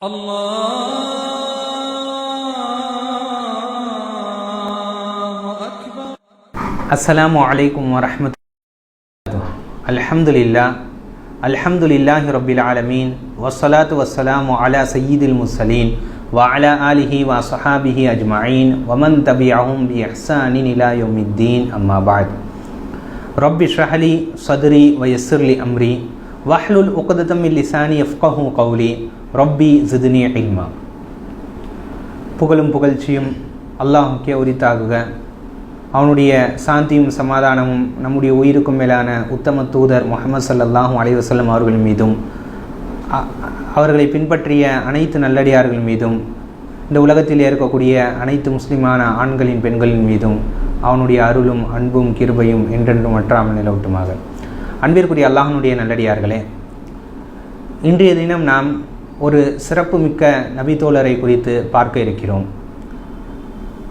السلام عليكم ورحمة الله. الحمد لله الحمد لله رب العالمين. والصلاة والسلام على سيد المرسلين وعلى آله وصحابه أجمعين ومن تبعهم بإحسان إلى يوم الدين. أما بعد. رب اشرح لي صدري ويسر لي أمري واحلل عقدة من لساني يفقه قولي. ரப்பி ஜிதுனி இல்மா. புகழும் புகழ்ச்சியும் அல்லாஹுக்கே உரித்தாகுக. அவனுடைய சாந்தியும் சமாதானமும் நம்முடைய உயிருக்கும் மேலான உத்தம தூதர் முகமது சல்லாஹூ அலைவசல்லம் அவர்கள் மீதும் அவர்களை பின்பற்றிய அனைத்து நல்லடியார்கள் மீதும் இந்த உலகத்தில் இருக்கக்கூடிய அனைத்து முஸ்லிமான ஆண்களின் பெண்களின் மீதும் அவனுடைய அருளும் அன்பும் கிருபையும் என்றென்றும் வற்றாமல் நிலவட்டுமாக. அன்பிற்குரிய அல்லாஹனுடைய நல்லடியார்களே இன்றைய தினம் நாம் ஒரு சிறப்புமிக்க நபித்தோழரை குறித்து பார்க்க இருக்கிறோம்.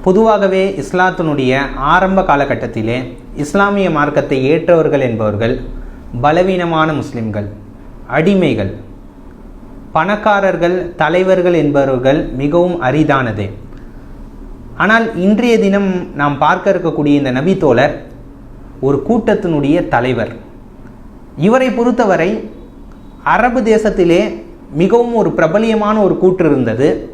பொதுவாகவே இஸ்லாத்தினுடைய ஆரம்ப காலகட்டத்திலே இஸ்லாமிய மார்க்கத்தை ஏற்றவர்கள் என்பவர்கள் பலவீனமான முஸ்லிம்கள் அடிமைகள் பணக்காரர்கள் தலைவர்கள் என்பவர்கள் மிகவும் அரிதானதே. ஆனால் இன்றைய தினம் நாம் பார்க்க இருக்கக்கூடிய இந்த நபித்தோழர் ஒரு கூட்டத்தினுடைய தலைவர். இவரை பொறுத்தவரை அரபு தேசத்திலே மிகவும் ஒரு பிரபலியமான ஒரு கூற்று இருந்தது.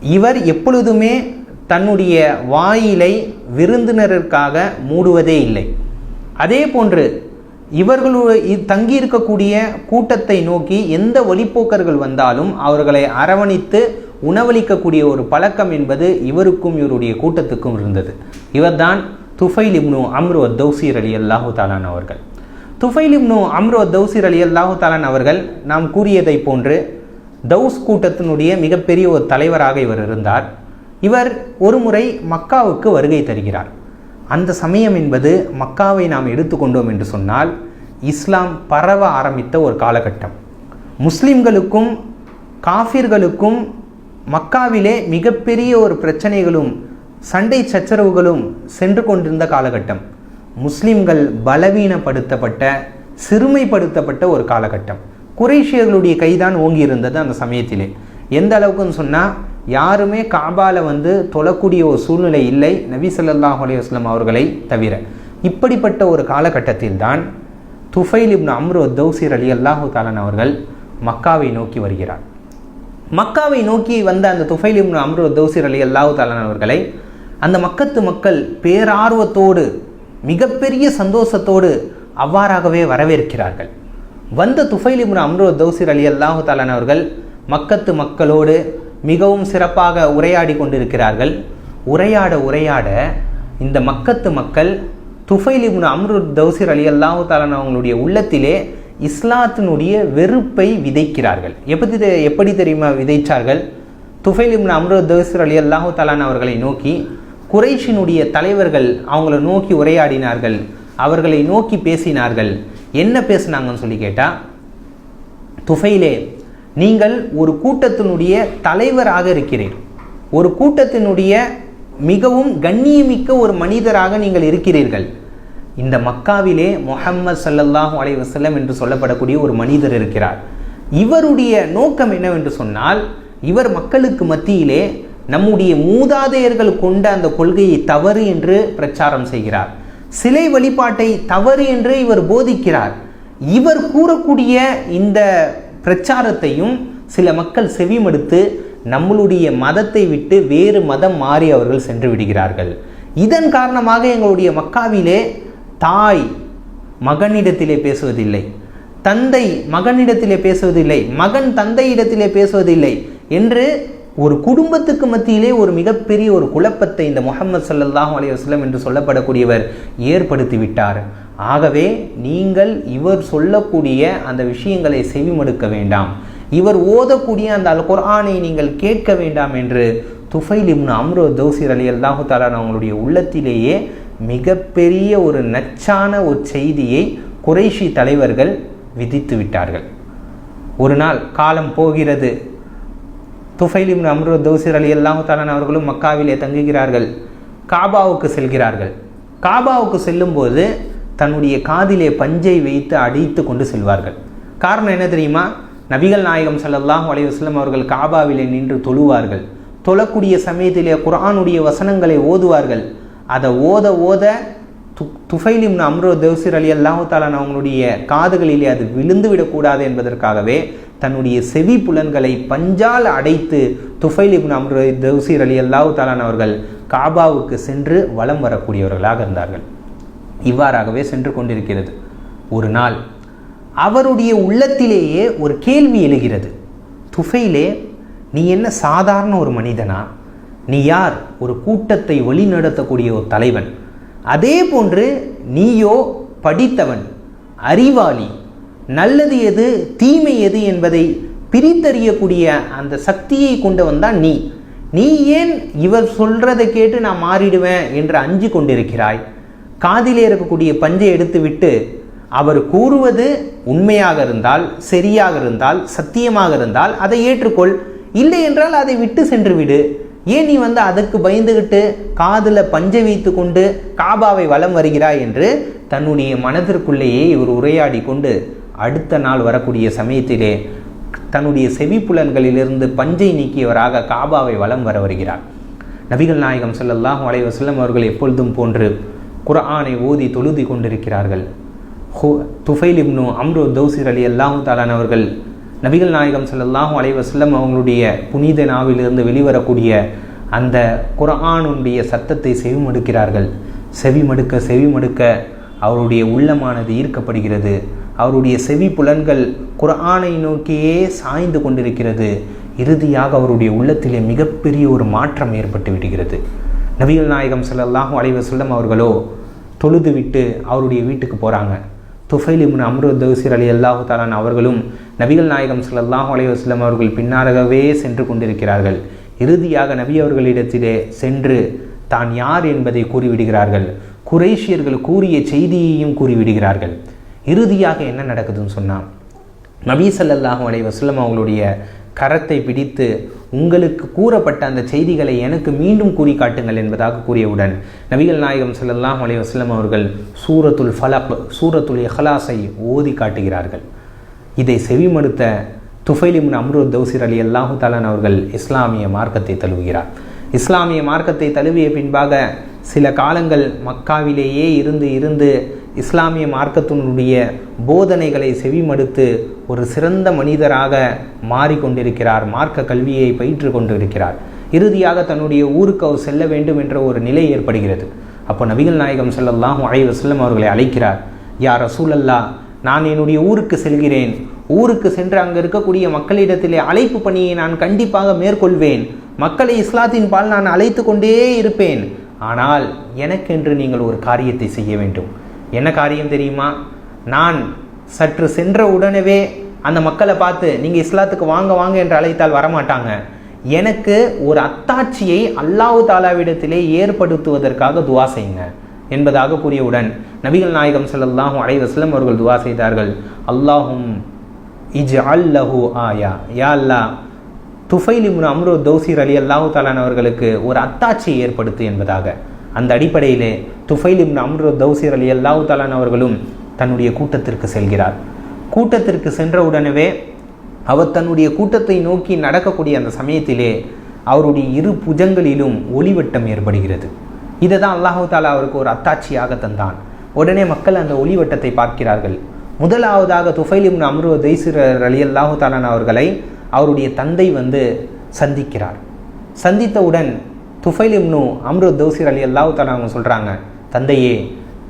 இவர் எப்பொழுதுமே தன்னுடைய வாயிலை விருந்தினருக்காக மூடுவதே இல்லை. அதே போன்று இவர்களுடைய தங்கியிருக்கக்கூடிய கூட்டத்தை நோக்கி எந்த ஒளிப்போக்கர்கள் வந்தாலும் அவர்களை அரவணைத்து உணவளிக்கக்கூடிய ஒரு பழக்கம் என்பது இவருக்கும் இவருடைய கூட்டத்துக்கும் இருந்தது. இவர்தான் துஃபைல் இப்னு அம்ரு தௌசீர் அலி அல்லாஹு தாலான் அவர்கள். துஃபைல் இப்னு அம்ரோ தௌசிர் அலி அல்லாஹு தாலான் அவர்கள் நாம் கூறியதை போன்று தௌஸ் கூட்டத்தினுடைய மிகப்பெரிய ஒரு தலைவராக இவர் இருந்தார். இவர் ஒருமுறை மக்காவுக்கு வருகை தருகிறார். அந்த சமயம் என்பது மக்காவை நாம் எடுத்துக்கொண்டோம் என்று சொன்னால் இஸ்லாம் பரவ ஆரம்பித்த ஒரு காலகட்டம். முஸ்லிம்களுக்கும் காஃபிர்களுக்கும் மக்காவிலே மிகப்பெரிய ஒரு பிரச்சனைகளும் சண்டை சச்சரவுகளும் சென்று கொண்டிருந்த காலகட்டம். முஸ்லிம்கள் பலவீனப்படுத்தப்பட்ட சிறுமைப்படுத்தப்பட்ட ஒரு காலகட்டம். குறைஷியர்களுடைய கைதான் ஓங்கி இருந்தது அந்த சமயத்திலே. எந்த அளவுக்குன்னு சொன்னால் யாருமே காபால வந்து தொழக்கூடிய ஒரு சூழ்நிலை இல்லை நபி ஸல்லல்லாஹு அலைஹி அவர்களை தவிர. இப்படிப்பட்ட ஒரு காலகட்டத்தில் தான் துஃபைல் இப்னு அம்ரு தௌசீர் அலி அல்லாஹு தாலன் அவர்கள் மக்காவை நோக்கி வருகிறார். மக்காவை நோக்கி வந்த அந்த துஃபைல் இப்னு அம்ரு தௌசீர் அலி அல்லாஹு தாலன் அவர்களை அந்த மக்கத்து மக்கள் பேரார்வத்தோடு மிகப்பெரிய சந்தோஷத்தோடு அவ்வாறாகவே வரவேற்கிறார்கள். வந்த துஃபைல் இப்னு அம்ரு அலி அல்லாஹு தாலன் அவர்கள் மக்கத்து மக்களோடு மிகவும் சிறப்பாக உரையாடி கொண்டிருக்கிறார்கள். உரையாட உரையாட இந்த மக்கத்து மக்கள் துஃபைல் இப்னு அம்ரு தௌசீர் அலி அல்லாஹு தாலான் அவங்களுடைய உள்ளத்திலே இஸ்லாத்தினுடைய வெறுப்பை விதைக்கிறார்கள். எப்படி தெ- எப்படி தெரியுமா விதைச்சார்கள்? துஃபைல் இப்னு அம்ரு தௌசீர் அலி அல்லாஹு தாலான் அவர்களை நோக்கி குறைஷினுடைய தலைவர்கள் அவங்கள நோக்கி உரையாடினார்கள். அவர்களை நோக்கி பேசினார்கள். என்ன பேசினாங்கன்னு சொல்லி கேட்டால் துஃபைலே நீங்கள் ஒரு கூட்டத்தினுடைய தலைவராக இருக்கிறீர். ஒரு கூட்டத்தினுடைய மிகவும் கண்ணியமிக்க ஒரு மனிதராக நீங்கள் இருக்கிறீர்கள். இந்த மக்காவிலே முஹம்மது சல்லல்லாஹு அலைஹி வசல்லம் என்று சொல்லப்படக்கூடிய ஒரு மனிதர் இருக்கிறார். இவருடைய நோக்கம் என்னவென்று சொன்னால் இவர் மக்களுக்கு மத்தியிலே நம்முடைய மூதாதையர்கள் கொண்ட அந்த கொள்கையை தவறு என்று பிரச்சாரம் செய்கிறார். சிலை வழிபாட்டை தவறு என்று இவர் போதிக்கிறார். இவர் கூறக்கூடிய இந்த பிரச்சாரத்தையும் சில மக்கள் செவிமடுத்து நம்மளுடைய மதத்தை விட்டு வேறு மதம் மாறி அவர்கள் சென்று விடுகிறார்கள். இதன் காரணமாக எங்களுடைய மக்காவிலே தாய் மகனிடத்திலே பேசுவதில்லை. தந்தை மகனிடத்திலே பேசுவதில்லை. மகன் தந்தையிடத்திலே பேசுவதில்லை என்று ஒரு குடும்பத்துக்கு மத்தியிலே ஒரு மிகப்பெரிய ஒரு குழப்பத்தை இந்த முகமது சல்லாஹூ அலி வஸ்லம் என்று சொல்லப்படக்கூடியவர் ஏற்படுத்தி விட்டார் ஆகவே நீங்கள் இவர் சொல்லக்கூடிய அந்த விஷயங்களை செவிமடுக்க வேண்டாம். இவர் ஓதக்கூடிய அந்த அல் குர்ஆனை நீங்கள் கேட்க வேண்டாம் என்று துஃபைல் இப்னு அம்ரோ தௌசீர் அலி அல்லாஹு தாலான் அவங்களுடைய உள்ளத்திலேயே மிகப்பெரிய ஒரு நச்சான ஒரு செய்தியை குறைஷி தலைவர்கள் விதித்து விட்டார்கள். ஒரு நாள் காலம் போகிறது. துஃபைல் இப்னு அம்ரு தௌசிர் அலி அல்லாஹு தாலான் அவர்களும் மக்காவிலே தங்குகிறார்கள். காபாவுக்கு செல்கிறார்கள். காபாவுக்கு செல்லும்போது தன்னுடைய காதிலே பஞ்சை வைத்து அடித்து கொண்டு செல்வார்கள். காரணம் என்ன தெரியுமா? நபிகள் நாயகம் ஸல்லல்லாஹு அலைஹி வஸல்லம் அவர்கள் காபாவிலே நின்று தொழுவார்கள். தொழக்கூடிய சமயத்திலே குரானுடைய வசனங்களை ஓதுவார்கள். அதை ஓத ஓத து துஃபைலிம் அம்ரோ தேவ்சிர் அலி அல்லாஹு தாலான் அவங்களுடைய காதுகளிலே அது விழுந்து விடக்கூடாது என்பதற்காகவே தன்னுடைய செவி புலன்களை பஞ்சால் அடைத்து துஃபைல் இப்னு அம்ரு அலி அல்லாஹு தாலான் அவர்கள் காபாவுக்கு சென்று வலம் வரக்கூடியவர்களாக இருந்தார்கள். இவ்வாறாகவே சென்று கொண்டிருக்கிறது. ஒரு நாள் அவருடைய உள்ளத்திலேயே ஒரு கேள்வி எழுகிறது. துஃபைலே நீ என்ன சாதாரண ஒரு மனிதனா? நீ யார்? ஒரு கூட்டத்தை வழிநடத்தக்கூடிய ஒரு தலைவன். அதே போன்று நீயோ படித்தவன் அறிவாளி நல்லது எது தீமை எது என்பதை பிரித்தறியக்கூடிய அந்த சக்தியை கொண்டவன் தான் நீ. நீ ஏன் இவர் சொல்றதை கேட்டு நான் மாறிடுவேன் என்று அஞ்சு கொண்டிருக்கிறாய்? காதிலே இருக்கக்கூடிய பஞ்சை எடுத்துவிட்டு அவர் கூறுவது உண்மையாக இருந்தால் சரியாக இருந்தால் சத்தியமாக இருந்தால் அதை ஏற்றுக்கொள். இல்லை என்றால் அதை விட்டு சென்று விடு. ஏன் நீ வந்து அதற்கு பயந்துகிட்டு காதில் பஞ்சை வைத்து கொண்டு காபாவை வலம் வருகிறாய் என்று தன்னுடைய மனதிற்குள்ளேயே இவர் உரையாடி கொண்டு அடுத்த நாள் வரக்கூடிய சமயத்திலே தன்னுடைய செவிப்புலன்களிலிருந்து பஞ்சை நீக்கியவராக காபாவை வலம் வர வருகிறார். நபிகள் நாயகம் செல்லல்லாஹும் அலைஹி வஸல்லம் அவர்கள் எப்பொழுதும் போன்று குர்ஆனை ஓதி தொழுதி கொண்டிருக்கிறார்கள். ஹு துஃபைல் இப்னு அம்ரு தௌசிர் அலி அல்லாஹு தாலான் அவர்கள் நபிகள் நாயகம் செல்லல்லாஹும் அலைவசல்லம் அவங்களுடைய புனித நாவிலிருந்து வெளிவரக்கூடிய அந்த குரானுடைய சத்தத்தை செவிமடுக்கிறார்கள். செவிமடுக்க செவிமடுக்க அவருடைய உள்ளமானது ஈர்க்கப்படுகிறது. அவருடைய செவி புலன்கள் குரானை நோக்கியே சாய்ந்து கொண்டிருக்கிறது. இறுதியாக அவருடைய உள்ளத்திலே மிகப்பெரிய ஒரு மாற்றம் ஏற்பட்டு விடுகிறது. நபிகள் நாயகம் செல்லல்லாஹும் அலைவசல்லம் அவர்களோ தொழுது விட்டு அவருடைய வீட்டுக்கு போகிறாங்க துஃபைல் இப்னு அம்ரு தௌசிர் அலி அல்லாஹு தாலான் அவர்களும் நபிகள் நாயகம் ஸல்லல்லாஹு அலைவாஸ்லம் அவர்கள் பின்னாராகவே சென்று கொண்டிருக்கிறார்கள். இறுதியாக நபி அவர்களிடத்திலே சென்று தான் யார் என்பதை கூறிவிடுகிறார்கள். குறைஷியர்கள் கூறிய செய்தியையும் கூறிவிடுகிறார்கள். இறுதியாக என்ன நடக்குதுன்னு சொன்னால் நபி ஸல்லல்லாஹு அலைவாஸ்லம் அவங்களுடைய கரத்தை பிடித்து உங்களுக்கு கூறப்பட்ட அந்த செய்திகளை எனக்கு மீண்டும் கூறி காட்டுங்கள் என்பதாக கூறியவுடன் நபிகள் நாயகம் ஸல்லல்லாஹு அலைஹி வஸ்லம் அவர்கள் சூரத்துல் ஃபலக் சூரத்துல் எஹலாஸை ஓதி காட்டுகிறார்கள். இதை செவிமடுத்த துஃபைலிமுன் அம்ரு தௌசிர் அலி அல்லாஹு தாலான் அவர்கள் இஸ்லாமிய மார்க்கத்தை தழுவுகிறார். இஸ்லாமிய மார்க்கத்தை தழுவிய பின்பாக சில காலங்கள் மக்காவிலேயே இருந்து இருந்து இஸ்லாமிய மார்க்கத்தினுடைய போதனைகளை செவிமடுத்து ஒரு சிறந்த மனிதராக மாறிக்கொண்டிருக்கிறார் மார்க்க கல்வியை பயிற்று கொண்டிருக்கிறார். இறுதியாக தன்னுடைய ஊருக்கு அவர் செல்ல வேண்டும் என்ற ஒரு நிலை ஏற்படுகிறது. அப்போ நபிகள் நாயகம் செல்லல்லாம் அழைவ வஸல்லம் அவர்களை அழைக்கிறார் யார் ரசூலல்லா நான் என்னுடைய ஊருக்கு செல்கிறேன். ஊருக்கு சென்று அங்கே இருக்கக்கூடிய மக்களிடத்திலே அழைப்பு பணியை நான் கண்டிப்பாக மேற்கொள்வேன். மக்களை இஸ்லாத்தின் பால் நான் அழைத்து கொண்டே இருப்பேன். ஆனால் எனக்கென்று நீங்கள் ஒரு காரியத்தை செய்ய வேண்டும். என்ன காரியம் தெரியுமா? நான் சற்று சென்ற உடனே அந்த மக்களை பார்த்து நீங்கள் இஸ்லாத்துக்கு வாங்க வாங்க என்று அழைத்தால் வரமாட்டாங்க. எனக்கு ஒரு அத்தாட்சியை அல்லாஹு தாலாவிடத்திலே ஏற்படுத்துவதற்காக துவா செய்யுங்க என்பதாக கூறியவுடன் நபிகள் நாயகம் ஸல்லல்லாஹு அலைஹி அவர்கள் துவா செய்தார்கள். அல்லாஹும் இஜ் அல்லஹு ஆயா. யா அல்லாஹ் துஃபைல் இப்னு அம்ரு தௌசீர் அலி அல்லாஹு தாலான் அவர்களுக்கு ஒரு அத்தாட்சியை ஏற்படுத்து என்பதாக. அந்த அடிப்படையிலே துஃபைல் இப்னு அம்ரு தௌசீர் அலி அல்லாஹு தாலான் அவர்களும் தன்னுடைய கூட்டத்திற்கு செல்கிறார். கூட்டத்திற்கு சென்றவுடனே அவர் தன்னுடைய கூட்டத்தை நோக்கி நடக்கக்கூடிய அந்த சமயத்திலே அவருடைய இரு புஜங்களிலும் ஒளிவட்டம் ஏற்படுகிறது. இதை தான் அல்லாஹு தாலா அவருக்கு ஒரு அத்தாட்சியாக தந்தான். உடனே மக்கள் அந்த ஒளிவட்டத்தை பார்க்கிறார்கள். முதலாவதாக துஃபைலிம் இப்னு அம்ரு தைசிர் அலி அல்லாஹு தாலான் அவர்களை அவருடைய தந்தை வந்து சந்திக்கிறார். சந்தித்தவுடன் துஃபைலிம்னு இப்னு அம்ரு தௌசிர் அலி அல்லாஹு தாலா அவங்க சொல்கிறாங்க தந்தையே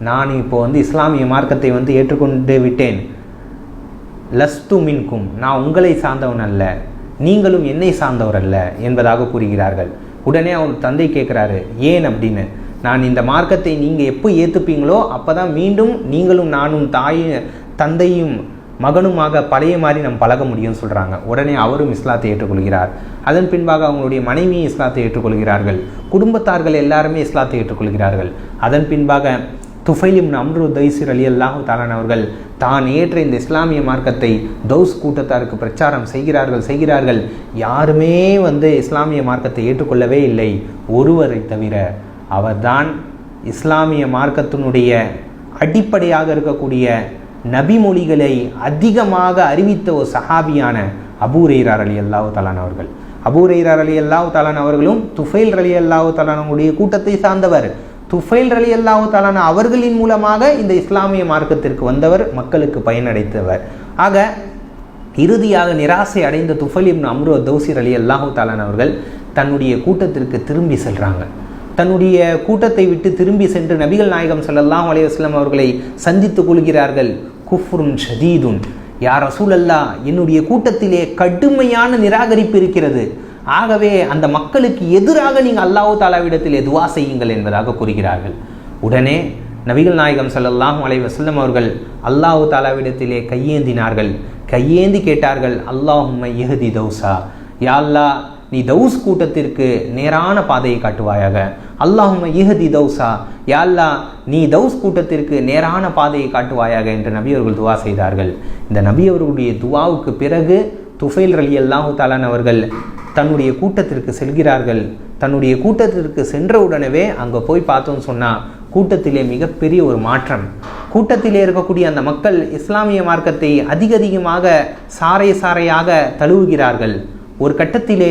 நான் இப்போ வந்து இஸ்லாமிய மார்க்கத்தை வந்து ஏற்றுக்கொண்டு விட்டேன். லஸ்து மின்கும். நான் உங்களை சார்ந்தவன் அல்ல. நீங்களும் என்னை சார்ந்தவர் அல்ல என்பதாக கூறுகிறார்கள். உடனே அவர் தந்தை கேட்குறாரு ஏன் அப்படின்னு? நான் இந்த மார்க்கத்தை நீங்கள் எப்போ ஏற்றுப்பீங்களோ அப்போ தான் மீண்டும் நீங்களும் நானும் தாய் தந்தையும் மகனுமாக பழைய மாதிரி நம்ம பழக முடியும்னு சொல்கிறாங்க உடனே அவரும் இஸ்லாத்தை ஏற்றுக்கொள்கிறார். அதன் பின்பாக அவங்களுடைய மனைவியும் இஸ்லாத்தை ஏற்றுக்கொள்கிறார்கள். குடும்பத்தார்கள் எல்லாருமே இஸ்லாத்தை ஏற்றுக்கொள்கிறார்கள். அதன் பின்பாக துஃபைலிம் அம்ரு தைசிர் அலி அல்லாஹு தாலான் அவர்கள் தான் ஏற்ற இந்த இஸ்லாமிய மார்க்கத்தை தௌஸ் கூட்டத்தாருக்கு பிரச்சாரம் செய்கிறார்கள் செய்கிறார்கள். யாருமே வந்து இஸ்லாமிய மார்க்கத்தை ஏற்றுக்கொள்ளவே இல்லை. ஒருவரை தவிர அவர்தான் இஸ்லாமிய மார்க்கத்தினுடைய அடிப்படையாக இருக்கக்கூடிய நபிமொழிகளை அதிகமாக அறிவித்த ஒரு சஹாபியான அபூரைரார் அலி அல்லாஹு தாலான் அவர்கள். அபூரைரார் அலி அல்லாஹு தலான் அவர்களும் துஃபைல் அலி அல்லாஹு தாலானுடைய கூட்டத்தை சார்ந்தவர். துஃபைல் அலி அல்லாஹு தாலான அவர்களின் மூலமாக இந்த இஸ்லாமிய மார்க்கத்திற்கு வந்தவர் மக்களுக்கு பயனடைத்தவர். ஆக இறுதியாக நிராசை அடைந்த துஃபல் இப்னு அம்ரு தௌசிர் அலி அல்லாஹு தாலான் அவர்கள் தன்னுடைய கூட்டத்திற்கு திரும்பி செல்கிறாங்க தன்னுடைய கூட்டத்தை விட்டு திரும்பி சென்று நபிகள் நாயகம் சல்லாஹ் அலைஹி அவர்களை சந்தித்துக் கொள்கிறார்கள். குஃப்ருன் ஷதீதுன். யார் ரசூலல்லா என்னுடைய கூட்டத்திலே கடுமையான நிராகரிப்பு இருக்கிறது. ஆகவே அந்த மக்களுக்கு எதிராக நீங்கள் அல்லாஹு தாலாவிடத்தில் துவா செய்யுங்கள் என்பதாக கூறுகிறார்கள். உடனே நபிகள் நாயகம் ஸல்லல்லாஹு அலை வசல்லம் அவர்கள் அல்லாஹு தாலாவிடத்திலே கையேந்தினார்கள். கையேந்தி கேட்டார்கள் அல்லாஹும்ம எஹதி தௌசா யா நீ தௌஸ் கூட்டத்திற்கு நேரான பாதையை காட்டுவாயாக. அல்லாஹும்ம இஹதி தௌசா யால்லா நீ தௌஸ் கூட்டத்திற்கு நேரான பாதையை காட்டுவாயாக என்று நபி அவர்கள் துவா செய்தார்கள். இந்த நபி அவர்களுடைய துவாவுக்கு பிறகு துஃபைல் ரலி அல்லாஹு தாலான் அவர்கள் தன்னுடைய கூட்டத்திற்கு செல்கிறார்கள். தன்னுடைய கூட்டத்திற்கு சென்றவுடனே அங்கே போய் பார்த்தோம்னு சொன்னால் கூட்டத்திலே மிகப்பெரிய ஒரு மாற்றம். கூட்டத்திலே இருக்கக்கூடிய அந்த மக்கள் இஸ்லாமிய மார்க்கத்தை அதிக அதிகமாக சாறை சாறையாக தழுவுகிறார்கள். ஒரு கட்டத்திலே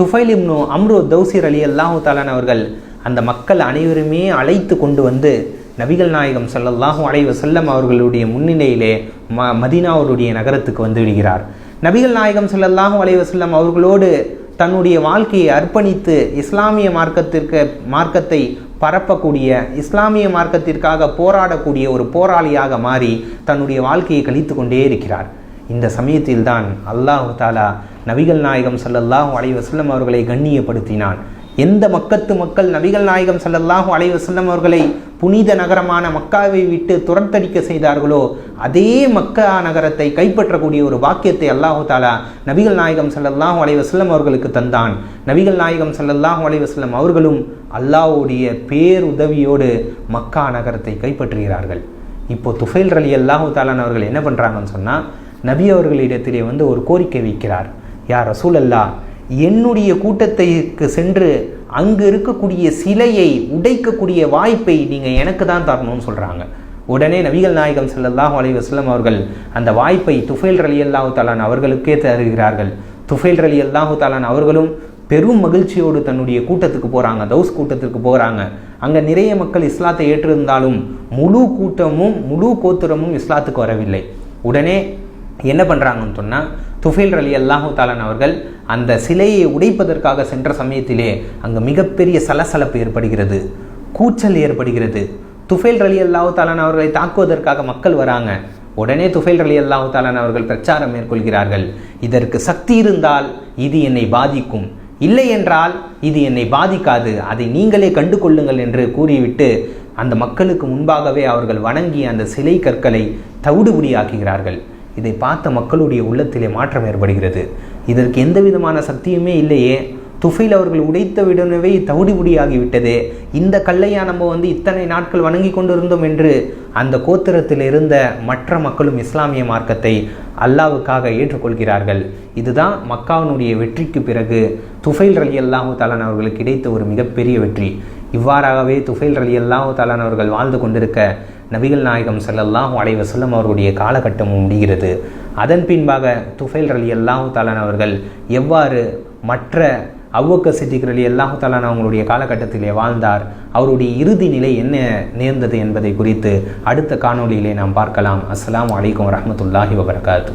துஃபைல் அம்ரோ அம்ரு தௌசிர் அலி அல்லாஹு தாலான் அவர்கள் அந்த மக்கள் அனைவருமே அழைத்து கொண்டு வந்து நபிகள் நாயகம் ஸல்லல்லாஹு அலைவ செல்லம் அவர்களுடைய முன்னிலையிலே ம மதீனாவுடைய நகரத்துக்கு வந்து விடுகிறார். நபிகள் நாயகம் ஸல்லல்லாஹு அலைவ செல்லம் அவர்களோடு தன்னுடைய வாழ்க்கையை அர்ப்பணித்து இஸ்லாமிய மார்க்கத்திற்கு மார்க்கத்தை பரப்பக்கூடிய இஸ்லாமிய மார்க்கத்திற்காக போராடக்கூடிய ஒரு போராளியாக மாறி தன்னுடைய வாழ்க்கையை கழித்து கொண்டே இருக்கிறார். இந்த சமயத்தில்தான் அல்லாஹு தாலா நபிகள் நாயகம் சல்லல்லாஹு அலைவசல்லம் அவர்களை கண்ணியப்படுத்தினான். எந்த மக்கத்து மக்கள் நபிகள் நாயகம் ஸல்லல்லாஹு அலைவசல்லம் அவர்களை புனித நகரமான மக்காவை விட்டு துரத்தடிக்க செய்தார்களோ அதே மக்கா நகரத்தை கைப்பற்றக்கூடிய ஒரு வாக்கியத்தை அல்லாஹு தாலா நபிகள் நாயகம் ஸல்லல்லாஹு அலைவசல்லம் அவர்களுக்கு தந்தான். நபிகள் நாயகம் ஸல்லல்லாஹு அலைவசல்லம் அவர்களும் அல்லாஹ்வுடைய பேருதவியோடு மக்கா நகரத்தை கைப்பற்றுகிறார்கள். இப்போ துஃபைல் ரலி அல்லாஹு தாலான் அவர்கள் என்ன பண்ணுறாங்கன்னு சொன்னால் நபி அவர்களிடத்திலே வந்து ஒரு கோரிக்கை வைக்கிறார். யார் ரசூல் அல்லா என்னுடைய கூட்டத்திற்கு சென்று அங்கு இருக்கக்கூடிய சிலையை உடைக்கக்கூடிய வாய்ப்பை நீங்கள் எனக்கு தான் தரணும்னு சொல்கிறாங்க உடனே நபிகள் நாயகம் செல்லல்லாஹ் அலைஹி வஸல்லம் அவர்கள் அந்த வாய்ப்பை துஃபைல் ரலி அல்லாஹு தாலான் அவர்களுக்கே தருகிறார்கள். துஃபைல் ரலி அல்லாஹு தாலான் அவர்களும் பெரும் மகிழ்ச்சியோடு தன்னுடைய கூட்டத்துக்கு போகிறாங்க தௌஸ் கூட்டத்திற்கு போகிறாங்க அங்கே நிறைய மக்கள் இஸ்லாத்தை ஏற்றிருந்தாலும் முழு கூட்டமும் முழு கோத்திரமும் இஸ்லாத்துக்கு வரவில்லை. உடனே என்ன பண்ணுறாங்கன்னு சொன்னால் துஃபைல் ரலி அல்லாஹு தாலான் அவர்கள் அந்த சிலையை உடைப்பதற்காக சென்ற சமயத்திலே அங்கே மிகப்பெரிய சலசலப்பு ஏற்படுகிறது கூச்சல் ஏற்படுகிறது. துஃபைல் ரலி அல்லாஹு தாலான் அவர்களை தாக்குவதற்காக மக்கள் வராங்க. உடனே துஃபைல் ரலி அல்லாஹு தாலான் அவர்கள் பிரச்சாரம் மேற்கொள்கிறார்கள். இதற்கு சக்தி இருந்தால் இது என்னை பாதிக்கும். இல்லை என்றால் இது என்னை பாதிக்காது. அதை நீங்களே கண்டு கொள்ளுங்கள் என்று கூறிவிட்டு அந்த மக்களுக்கு முன்பாகவே அவர்கள் வணங்கி அந்த சிலை கற்களை தவிடுபடியாக்குகிறார்கள். இதை பார்த்த மக்களுடைய உள்ளத்திலே மாற்றம் ஏற்படுகிறது. இதற்கு எந்த விதமான சக்தியுமே இல்லையே. துஃபைல் அவர்கள் உடைத்த விடனவே தவிடுபடியாகிவிட்டதே இந்த கல்லையா நம்ம வந்து இத்தனை நாட்கள் வணங்கி கொண்டிருந்தோம் என்று அந்த கோத்திரத்தில் இருந்த மற்ற மக்களும் இஸ்லாமிய மார்க்கத்தை அல்லாவுக்காக ஏற்றுக்கொள்கிறார்கள். இதுதான் மக்காவினுடைய வெற்றிக்கு பிறகு துஃபைல் ரலி அல்லாஹு தாலான் அவர்களுக்கு கிடைத்த ஒரு மிகப்பெரிய வெற்றி. இவ்வாறாகவே துஃபைல் ரலி அல்லாஹு தாலான் அவர்கள் வாழ்ந்து கொண்டிருக்க நபிகள் நாயகம் செல்லல்லாம் அலைஹி செல்லும் அவர்களுடைய காலகட்டமும் முடிகிறது. அதன் பின்பாக துஃபைல் ரலி அல்லாஹு தாலான் அவர்கள் எவ்வாறு மற்ற அவ்வக்க சித்திக் அலி அல்லாஹு தாலான் அவங்களுடைய காலகட்டத்திலே வாழ்ந்தார் அவருடைய இறுதி நிலை என்ன நேர்ந்தது என்பதை குறித்து அடுத்த காணொளியிலே நாம் பார்க்கலாம். அஸ்லாம் அலைக்கும் வரமத்துல்லாஹி வபரகாத்து.